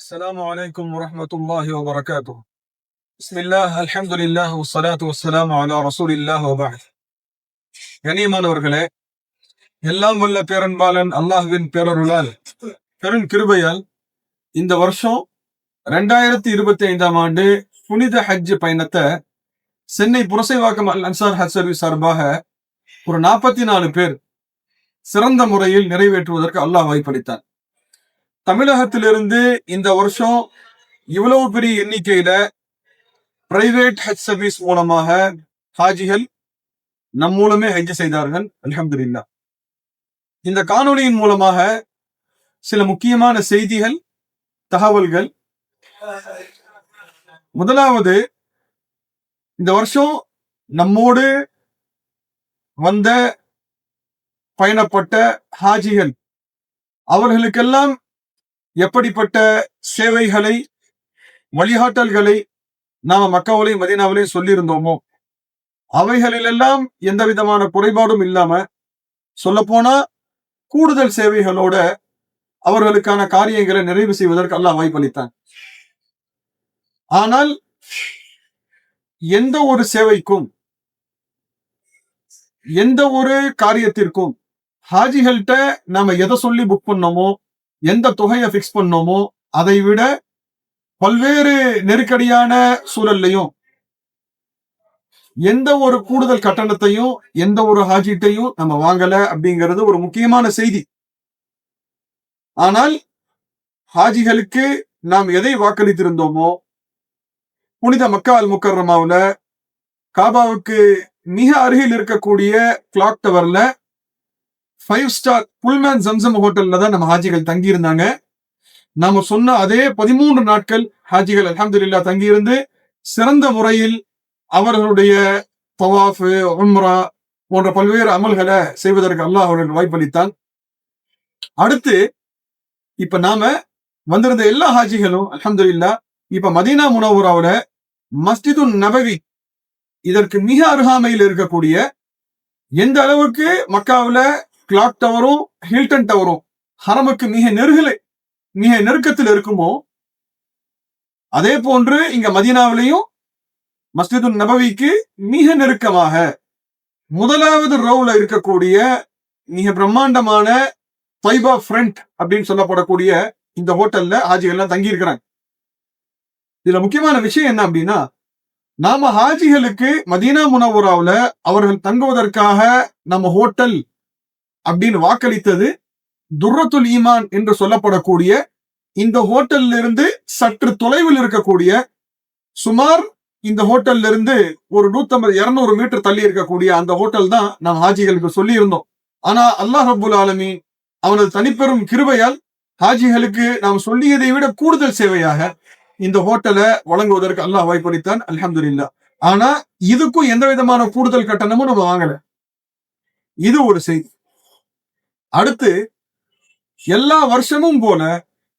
السلام عليكم ورحمة الله وبركاته بسم الله الحمد لله والصلاة والسلام على رسول الله وبعد கனியமானவர்களே எல்லாம் வல்ல பேரன்பாளன் அல்லாஹ்வின் பேரருளால் பெரும் கிருபையால் இந்த வருஷம் ரெண்டாயிரத்தி இருபத்தி ஐந்தாம் ஆண்டு புனித ஹஜ் பயணத்தை சென்னை புரசைவாக்கம் அல் அன்சார் ஹஜ் சர்வீஸ் சார்பாக ஒரு நாற்பத்தி நாலு பேர் சிறந்த முறையில் நிறைவேற்றுவதற்கு அல்லாஹ் வாய்ப்பளித்தான் தமிழகத்திலிருந்து இந்த வருஷம் இவ்வளவு பெரிய எண்ணிக்கையில பிரைவேட் ஹஜ் சர்வீஸ் மூலமாக ஹாஜிகள் நம் மூலமே ஹஜ் செய்தார்கள். அல்ஹம்துலில்லா. இந்த காணொளியின் மூலமாக சில முக்கியமான செய்திகள் தகவல்கள். முதலாவது இந்த வருஷம் நம்மோடு வந்த பயணப்பட்ட ஹாஜிகள் அவர்களுக்கெல்லாம் எப்படிப்பட்ட சேவைகளை வழிகாட்டல்களை நாம மக்காவிலையும் மதீனாவிலையும் சொல்லியிருந்தோமோ அவைகளிலெல்லாம் எந்த விதமான குறைபாடும் இல்லாம சொல்லப்போனா கூடுதல் சேவைகளோட அவர்களுக்கான காரியங்களை நிறைவு செய்வதற்கு அல்லாஹ் வாய்ப்பளித்தான். ஆனால் எந்த ஒரு சேவைக்கும் எந்த ஒரு காரியத்திற்கும் ஹாஜிகள்கிட்ட நாம எதை சொல்லி புக் பண்ணோமோ எந்த தொகையை பிக்ஸ் பண்ணோமோ அதை விட பல்வேறு நெருக்கடியான சூழல்லையும் எந்த ஒரு கூடுதல் கட்டணத்தையும் எந்த ஒரு ஹாஜிட்டையும் நம்ம வாங்கல அப்படிங்கிறது ஒரு முக்கியமான செய்தி. ஆனால் ஹாஜிகளுக்கு நாம் எதை வாக்களித்திருந்தோமோ புனித மக்கா அல் காபாவுக்கு மிக அருகில் இருக்கக்கூடிய கிளாக் டவர்ல ஃபைவ் ஸ்டார் புல்மேன் ஜம்சம் ஹோட்டல்ல தான் நம்ம ஹாஜிகள் தங்கியிருந்தாங்க. நாம சொன்ன அதே பதிமூன்று நாட்கள் ஹாஜிகள் அலமதுல்லா தங்கியிருந்து சிறந்த முறையில் அவர்களுடைய தவாஃபு உம்ரா போன்ற பல்வேறு அமல்களை செய்வதற்கு அல்லாஹ் அவர்கள் வாய்ப்பளித்தான். அடுத்து இப்ப நாம வந்திருந்த எல்லா ஹாஜிகளும் அலமதுல்லா இப்ப மதீனா முனவுராவுல மஸ்ஜிது நபவி இதற்கு மிக அருகாமையில் இருக்கக்கூடிய எந்த அளவுக்கு மக்காவில் கிளாக் டவரும் ஹில்டன் டவரும் ஹரமுக்கு மிக நெருகலை மிக நெருக்கத்தில் இருக்குமோ அதே போன்று இங்க மதீனாவிலையும் மஸ்ஜிது நபவிக்கு மிக நெருக்கமாக முதலாவது ரவுல இருக்கக்கூடிய மிக பிரம்மாண்டமான பைபா ஃப்ரண்ட் அப்படின்னு சொல்லப்படக்கூடிய இந்த ஹோட்டல்ல ஹாஜிகள்லாம் தங்கி இருக்கிறாங்க இதுல முக்கியமான விஷயம் என்ன அப்படின்னா நாம ஹாஜிகளுக்கு மதீனா முனவுராவில் அவர்கள் தங்குவதற்காக நம்ம ஹோட்டல் அப்படின்னு வாக்களித்தது துர்ரத்துல் ஈமான் என்று சொல்லப்படக்கூடிய இந்த ஹோட்டல்ல இருந்து சற்று தொலைவில் இருக்கக்கூடிய சுமார் இந்த ஹோட்டல்ல இருந்து ஒரு நூத்தம்பது இருநூறு மீட்டர் தள்ளி இருக்கக்கூடிய அந்த ஹோட்டல் தான் நாம் ஹாஜிகளுக்கு சொல்லி இருந்தோம் ஆனா அல்லாஹ் ரபுல் ஆலமீன் அவனது தனிப்பெரும் கிருபையால் ஹாஜிகளுக்கு நாம் சொல்லியதை விட கூடுதல் சேவையாக இந்த ஹோட்டலை வழங்குவதற்கு அல்லாஹ் வாய்ப்பளித்தான் அல்ஹம்துலில்லா ஆனா இதுக்கும் எந்த விதமான கூடுதல் கட்டணமும் நம்ம வாங்கல. இது ஒரு செய்தி. அடுத்து எல்லா வருஷமும் போல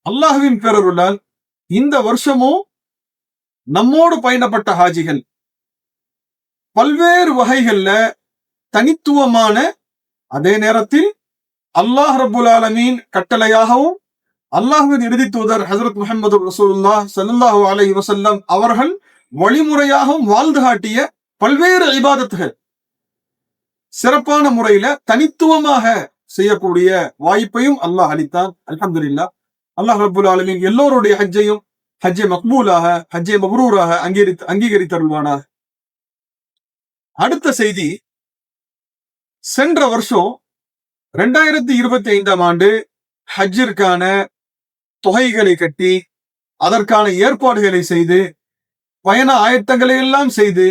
அல்லாஹுவின் பேரருளால் இந்த வருஷமும் நம்மோடு பயணப்பட்ட ஹாஜிகள். பல்வேறு வகைகள்ல தனித்துவமான அதே நேரத்தில் அல்லாஹ் ரபுல் ஆலமீன் கட்டளையாகவும் அல்லாஹுவின் இறுதி தூதர் ஹசரத் முகமது ரசூல்லா சல்லாஹூ அலஹி வசல்லம் அவர்கள் வழிமுறையாகவும் வாழ்ந்து காட்டிய பல்வேறு இபாதத்துகள். சிறப்பான முறையில தனித்துவமாக செய்யக்கூடிய வாய்ப்பையும் அல்லாஹ் அளித்தான். அல்ஹம்துலில்லா அல்லாஹ் ரபுல் ஆலமின் எல்லோருடைய ஹஜ்ஜையும் ஹஜ்ஜை மக்பூலாக ஹஜ்ஜை மப்ரூராக அங்கீகரித்து அங்கீகரித்தருள்வானாக. அடுத்த செய்தி சென்ற வருஷம் ரெண்டாயிரத்தி இருபத்தி ஐந்தாம் ஆண்டு ஹஜ்ஜிற்கான தொகைகளை கட்டி அதற்கான ஏற்பாடுகளை செய்து பயண ஆயத்தங்களை எல்லாம் செய்து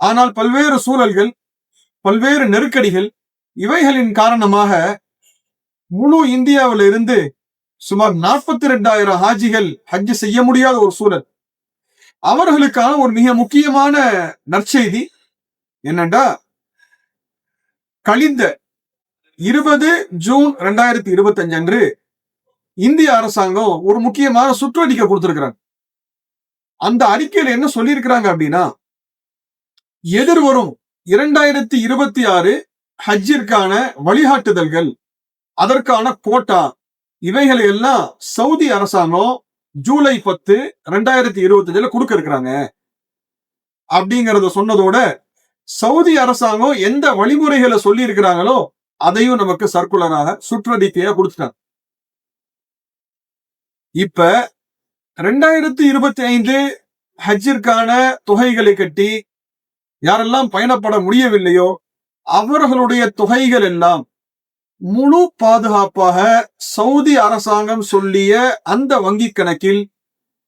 ஆனால் பல்வேறு சூழல்கள் பல்வேறு நெருக்கடிகள் இவைகளின் காரணமாக முழு இந்தியாவில இருந்து சுமார் நாற்பத்தி ரெண்டாயிரம் ஹாஜிகள் ஹஜ் செய்ய முடியாத ஒரு சூழல். அவர்களுக்கான ஒரு மிக முக்கியமான நற்செய்தி என்னண்டா கழிந்த இருபது ஜூன் ரெண்டாயிரத்தி இருபத்தி அஞ்சு அன்று இந்திய அரசாங்கம் ஒரு முக்கியமான சுற்றறிக்கை கொடுத்திருக்கிறாங்க. அந்த அறிக்கையில என்ன சொல்லியிருக்கிறாங்க அப்படின்னா எதிர்வரும் இரண்டாயிரத்தி இருபத்தி ஆறு ஹஜ்ஜிற்கான வழிகாட்டுதல்கள் அதற்கான கோட்டா இவைகளை எல்லாம் சவுதி அரசாங்கம் ஜூலை பத்து ரெண்டாயிரத்தி இருபத்தஞ்சுல கொடுக்க இருக்கிறாங்க அப்படிங்கறத சொன்னதோட சவுதி அரசாங்கம் எந்த வழிமுறைகளை சொல்லி இருக்கிறாங்களோ அதையும் நமக்கு சர்க்குலராக சுற்றறிக்கையா கொடுத்துட்டாங்க. இப்ப ரெண்டாயிரத்தி இருபத்தி ஐந்து ஹஜ்ஜிற்கான தொகைகளை கட்டி யாரெல்லாம் பயணப்பட முடியவில்லையோ அவர்களுடைய தொகைகள் எல்லாம் முழு பாதுகாப்பாக சவுதி அரசாங்கம் சொல்லிய அந்த வங்கி கணக்கில்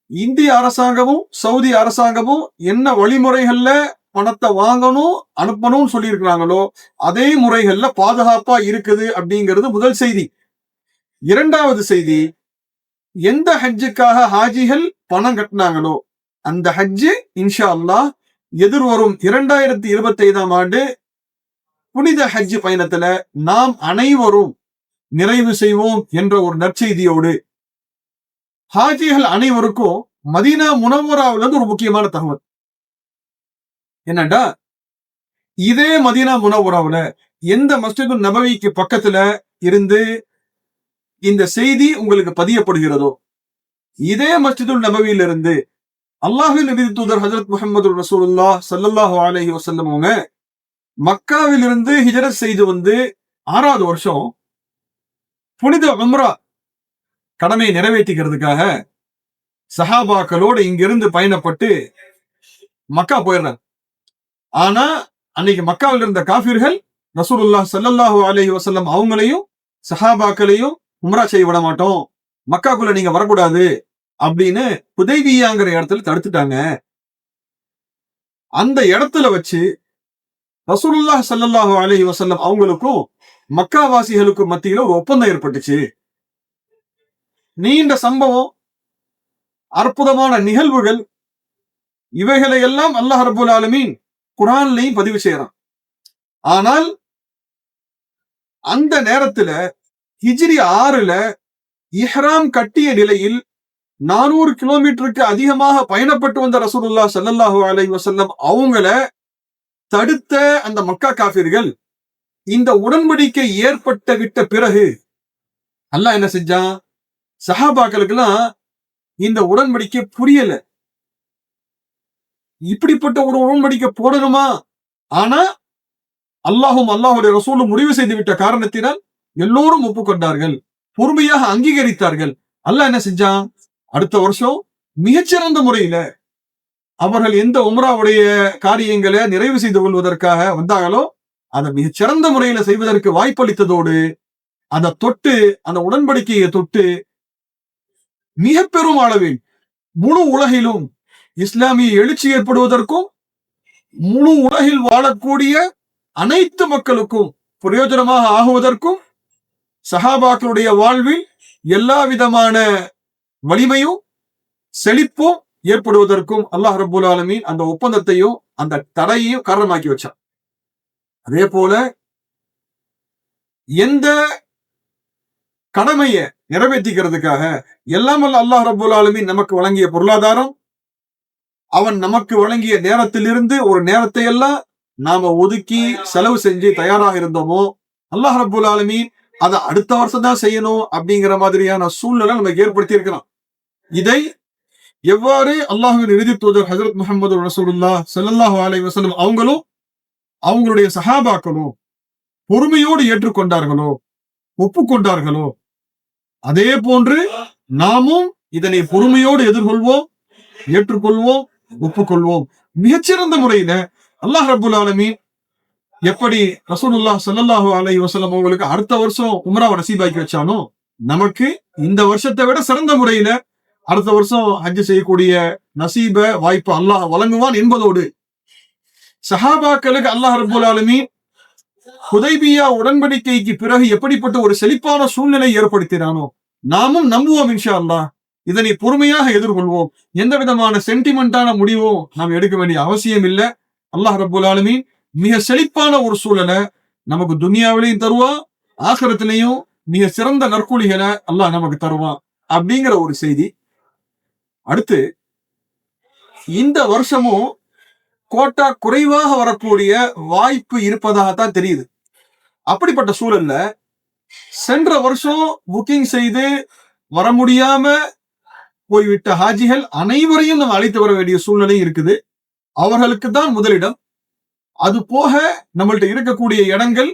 இந்திய அரசாங்கமும் சவுதி அரசாங்கமும் என்ன வழிமுறைகள்ல பணத்தை வாங்கணும் அனுப்பணும்னு சொல்லியிருக்கிறாங்களோ அதே முறைகள்ல பாதுகாப்பா இருக்குது அப்படிங்கிறது முதல் செய்தி. இரண்டாவது செய்தி எந்த ஹஜ்ஜுக்காக ஹாஜிகள் பணம் கட்டினாங்களோ அந்த ஹஜ்ஜு இன்ஷா அல்லாஹ் எதிர்வரும் இரண்டாயிரத்தி இருபத்தி ஐந்தாம் ஆண்டு புனித ஹஜ் பயணத்துல நாம் அனைவரும் நிறைவு செய்வோம் என்ற ஒரு நற்செய்தியோடு ஹாஜிகள் அனைவருக்கும் மதீனா முனவராவுல இருந்து ஒரு முக்கியமான தகவல். என்னடா இதே மதீனா முனவராவுல எந்த மஸ்ஜிது நபவிக்கு பக்கத்துல இருந்து இந்த செய்தி உங்களுக்கு பதியப்படுகிறதோ இதே மஸ்ஜிதுல் நபவியிலிருந்து அல்லாஹு நபி தூதர் ஹஜரத் முகமது ரசூல்லா சல்லாஹு அலஹி வசல்லம் அவங்க மக்காவிலிருந்து ஹிஜரத் செய்து வந்து ஆறாவது வருஷம் புனித உம்ரா கடமையை நிறைவேற்றிக்கிறதுக்காக சஹாபாக்களோடு இங்கிருந்து பயணப்பட்டு மக்கா போயிடுறாங்க ஆனா அன்னைக்கு மக்காவில் இருந்த காஃபிர்கள் ரசூலுல்லா சல்லல்லாஹு அலஹி வசல்லம் அவங்களையும் சஹாபாக்களையும் உம்ரா செய்ய விட மாட்டோம். மக்காக்குள்ள நீங்க வரக்கூடாது அப்படின்னு புதைவியாங்கிற இடத்துல தடுத்துட்டாங்க. அந்த இடத்துல வச்சு ரசூலுல்லாஹ் சல்லாஹூ அலஹி வசல்லம் அவங்களுக்கும் மக்காவாசிகளுக்கும் மத்தியில ஒரு ஒப்பந்தம் ஏற்பட்டுச்சு. நீண்ட சம்பவம் அற்புதமான நிகழ்வுகள் இவைகளை எல்லாம் அல்லாஹ் ரபுல் ஆலமீன் குரான்லையும் பதிவு செய்யறான். ஆனால் அந்த நேரத்துல ஹிஜ்ரி ஆறுல இஹ்ராம் கட்டிய நிலையில் நானூறு கிலோமீட்டருக்கு அதிகமாக பயணப்பட்டு வந்த ரசூலுல்லா சல்லாஹூ அலை வசல்லம் அவங்கள தடுத்த அந்த மக்கா காபிர்கள் இந்த உடன்படிக்கை ஏற்பட்ட விட்ட பிறகு அல்லாஹ் என்ன செஞ்சான்? சஹாபாக்களுக்கெல்லாம் இந்த உடன்படிக்கை புரியல. இப்படிப்பட்ட ஒரு உடன்படிக்கை போடணுமா? ஆனா அல்லாஹும் அல்லாஹுடைய ரசூலும் முடிவு செய்து விட்ட காரணத்தினால் எல்லோரும் ஒப்புக்கொண்டார்கள். பொறுமையாக அங்கீகரித்தார்கள். அல்லாஹ் என்ன செஞ்சான்? அடுத்த வருஷம் மிகச்சிறந்த முறையில அவர்கள் எந்த உம்ராவுடைய காரியங்களை நிறைவு செய்து கொள்வதற்காக வந்தாங்களோ அதை மிகச்சிறந்த முறையில செய்வதற்கு வாய்ப்பளித்ததோடு அதை தொட்டு அந்த உடன்படிக்கையை தொட்டு மிக பெரும் அளவில் முழு உலகிலும் இஸ்லாமிய எழுச்சி ஏற்படுவதற்கும் முழு உலகில் வாழக்கூடிய அனைத்து மக்களுக்கும் பிரயோஜனமாக ஆகுவதற்கும் சஹாபாக்களுடைய வாழ்வில் எல்லா விதமான வலிமையும் செழிப்பும் ஏற்படுவதற்கும் அல்லாஹ் ரபுல் ஆலமீன் அந்த ஒப்பந்தத்தையும் அந்த தடையையும் காரணமாக்கி வச்சான். அதே போல எந்த கடமையை நிறைவேற்றிக்கிறதுக்காக எல்லாம் வல்ல அல்லாஹ் ரபுல் ஆலமீன் நமக்கு வழங்கிய பொருளாதாரம் அவன் நமக்கு வழங்கிய நேரத்திலிருந்து ஒரு நேரத்தை எல்லாம் நாம ஒதுக்கி செலவு செஞ்சு தயாராக இருந்தோமோ அல்லாஹ் ரபுல் ஆலமீன் அதை அடுத்த வருஷம் தான் செய்யணும் அப்படிங்கிற மாதிரியான சூழ்நிலை நமக்கு ஏற்படுத்தி இருக்கிறான் இதை எவ்வாறு அல்லாஹுவின் இறுதி தூதர் ஹசரத் முகமது ரசூலுல்லா ஸல்லல்லாஹு அலை வசலம் அவங்களும் அவங்களுடைய சஹாபாக்களும் பொறுமையோடு ஏற்றுக்கொண்டார்களோ ஒப்புக்கொண்டார்களோ அதே போன்று நாமும் இதனை பொறுமையோடு எதிர்கொள்வோம் ஏற்றுக்கொள்வோம் ஒப்புக்கொள்வோம். மிகச்சிறந்த முறையில அல்லாஹ் ரபுல் ஆலமீன் எப்படி ரசூலுல்லா ஸல்லல்லாஹு அலை வசலம் அவங்களுக்கு அடுத்த வருஷம் உம்ராவை நசீபாக்கி வச்சானோ நமக்கு இந்த வருஷத்தை விட சிறந்த முறையில அடுத்த வருஷம் ஹஜ் செய்யக்கூடிய நசீப வாய்ப்பு அல்லாஹ் வழங்குவான் என்பதோடு சஹாபாக்களுக்கு அல்லாஹ் ரபுல் ஹுதைபியா உடன்படிக்கைக்கு பிறகு எப்படிப்பட்ட ஒரு செழிப்பான சூழ்நிலை ஏற்படுத்தினானோ நாமும் நம்புவோம் இன்ஷா அல்லாஹ். இதனை பொறுமையாக எதிர்கொள்வோம். எந்த விதமான சென்டிமெண்டான முடிவும் நாம் எடுக்க வேண்டிய அவசியம் இல்லை. அல்லாஹ் ரபுல் மிக செழிப்பான ஒரு சூழலை நமக்கு துனியாவிலையும் தருவான் ஆசிரத்திலையும் மிக சிறந்த நற்கூலிகளை அல்லாஹ் நமக்கு தருவான் அப்படிங்கிற ஒரு செய்தி. அடுத்து இந்த வருஷமும் கோட்டா குறைவாக வரக்கூடிய வாய்ப்பு இருப்பதாகத்தான் தெரியுது. அப்படிப்பட்ட சூழல்ல சென்ற வருஷம் புக்கிங் செய்து வர முடியாம போய்விட்ட ஹாஜிகள் அனைவரையும் நம்ம அழைத்து வர வேண்டிய சூழ்நிலை இருக்குது. அவர்களுக்கு தான் முதலிடம். அது போக நம்மள்ட்ட இருக்கக்கூடிய இடங்கள்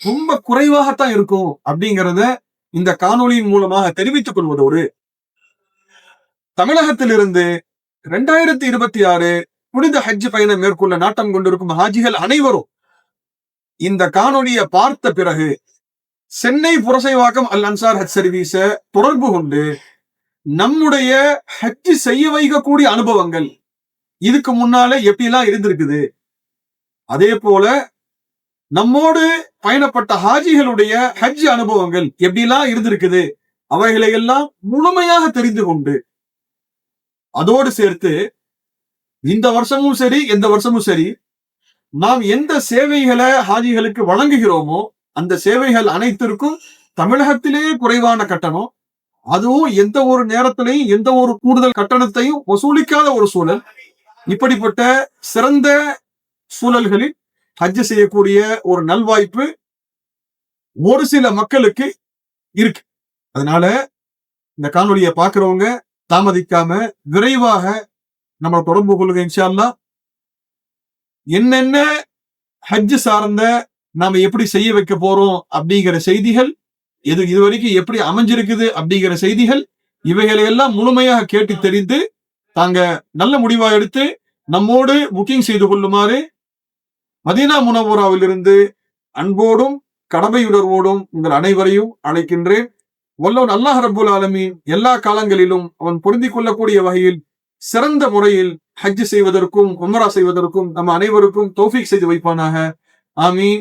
ரொம்ப குறைவாகத்தான் இருக்கும் அப்படிங்கிறத இந்த காணொலியின் மூலமாக தெரிவித்துக் கொள்வதோடு தமிழகத்திலிருந்து இரண்டாயிரத்தி இருபத்தி ஆறு புனித ஹஜ் பயணம் மேற்கொள்ள நாட்டம் கொண்டிருக்கும் ஹாஜிகள் அனைவரும் இந்த காணொலியை பார்த்த பிறகு சென்னை புரசைவாக்கம் அல் அன்சார் ஹஜ் சர்வீஸ தொடர்பு கொண்டு நம்முடைய ஹஜ் செய்ய வைக்கக்கூடிய அனுபவங்கள் இதுக்கு முன்னால எப்படிலாம் இருந்திருக்குது? அதே போல நம்மோடு பயணப்பட்ட ஹாஜிகளுடைய ஹஜ் அனுபவங்கள் எப்படிலாம் இருந்திருக்குது? அவைகளை எல்லாம் முழுமையாக தெரிந்து கொண்டு அதோடு சேர்த்து இந்த வருஷமும் சரி எந்த வருஷமும் சரி நாம் எந்த சேவைகளை ஹாஜிகளுக்கு வழங்குகிறோமோ அந்த சேவைகள் அனைத்திற்கும் தமிழகத்திலே குறைவான கட்டணம். அதுவும் எந்த ஒரு நேரத்திலையும் எந்த ஒரு கூடுதல் கட்டணத்தையும் வசூலிக்காத ஒரு சூழல். இப்படிப்பட்ட சிறந்த சூழல்களில் ஹஜ் செய்யக்கூடிய ஒரு நல்வாய்ப்பு ஒரு சில மக்களுக்கு இருக்கு. அதனால இந்த காணொலியை பார்க்கிறவங்க தாமதிக்காம விரைவாக நம்ம தொடர்பு கொள்ளுங்க இன்ஷால்லா என்னென்ன ஹஜ் சார்ந்த நாம எப்படி செய்ய வைக்க போறோம் அப்படிங்கிற செய்திகள் எது இதுவரைக்கும் எப்படி அமைஞ்சிருக்குது அப்படிங்கிற செய்திகள் இவைகளை எல்லாம் முழுமையாக கேட்டு தெரிந்து தாங்க நல்ல முடிவா எடுத்து நம்மோடு புக்கிங் செய்து கொள்ளுமாறு மதீனா முனவோராவிலிருந்து அன்போடும் கடமையுணர்வோடும் உங்கள் அனைவரையும் அழைக்கின்றேன். வல்லவன் அல்லாஹ் ரபுல் ஆலமீன் எல்லா காலங்களிலும் அவன் பொருந்திக் கொள்ளக்கூடிய வகையில் சிறந்த முறையில் ஹஜ் செய்வதற்கும் உம்ரா செய்வதற்கும் நம்ம அனைவருக்கும் தோஃபிக் செய்து வைப்பானாக. ஆமீன்.